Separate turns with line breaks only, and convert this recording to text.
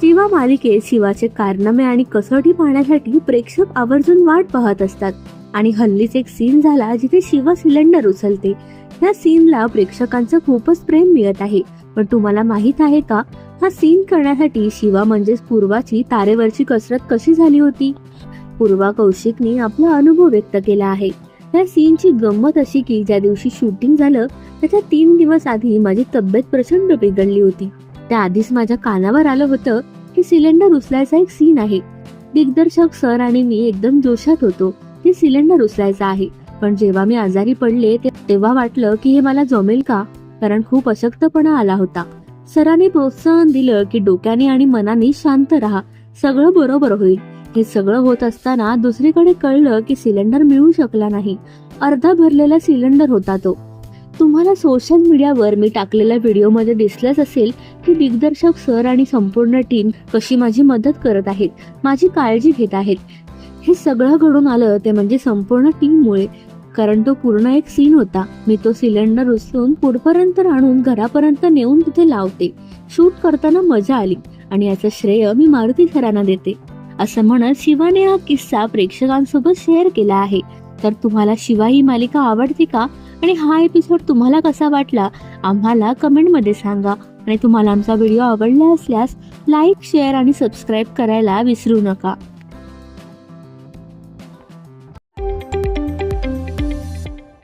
शिवा मालिकेत शिवाचे कारनामे आणि कसोटी पाहण्यासाठी प्रेक्षक आवर्जून वाट पाहत असतात. आणि हल्लीच एक सीन झाला जिथे शिवा सिलेंडर उचलते. या सीनला प्रेक्षकांचं खूपच प्रेम मिळत आहे. पण तुम्हाला माहीत आहे का? हा सीन करण्यासाठी शिवा म्हणजेच पूर्वाची तारेवरची कसरत कशी झाली होती? पूर्वा कौशिकने आपला अनुभव व्यक्त केला आहे. या सीनची गंमत अशी की ज्या दिवशी शूटिंग झालं त्याच्या तीन दिवस आधी माझी तब्येत प्रचंड बिघडली होती. त्याआधीच माझ्या कानावर आलं होतं की सिलेंडर उचलायचा एक सीन आहे. दिग्दर्शक सर आणि मी एकदम जोशात होतो. की सिलेंडर उचलायचा आहे. पण जेव्हा मी आजारी पडले ते- तेव्हा वाटलं की हे मला जमेल का? कारण खूप अशक्तपणा आला होता. सरांनी प्रोत्साहन दिलं की डोक्याने आणि मनाने शांत राहा. सगळं बरोबर होईल. हे सगळं होत असताना दुसरीकडे कळलं की सिलेंडर मिळू शकला नाही. अर्धा भरलेला सिलेंडर होता तो. तुम्हाला सोशल मीडियावर मी टाकलेल्या व्हिडिओमध्ये दिसलंच असेल की दिग्दर्शक सर आणि संपूर्ण टीम कशी माझी मदत करत आहेत माझी काळजी घेत आहेत. हे सगळं घडून आलं ते म्हणजे संपूर्ण टीममुळे कारण तो पूर्ण एक सीन होता. मी तो सिलेंडर उचलून पुढपर्यंत आणून घरापर्यंत नेऊन तिथे लावते. शूट करताना मजा आली आणि याचं श्रेय मी मारुती सरांना देते. असं म्हणत शिवाने हा किस्सा प्रेक्षकांसोबत शेअर केला आहे. तर तुम्हाला शिवा ही मालिका आवडते का? आणि हा एपिसोड तुम्हाला कसा वाटला आम्हाला कमेंटमध्ये सांगा. आणि तुम्हाला आमचा व्हिडिओ आवडला असल्यास लाईक शेअर आणि सबस्क्राईब करायला विसरू नका.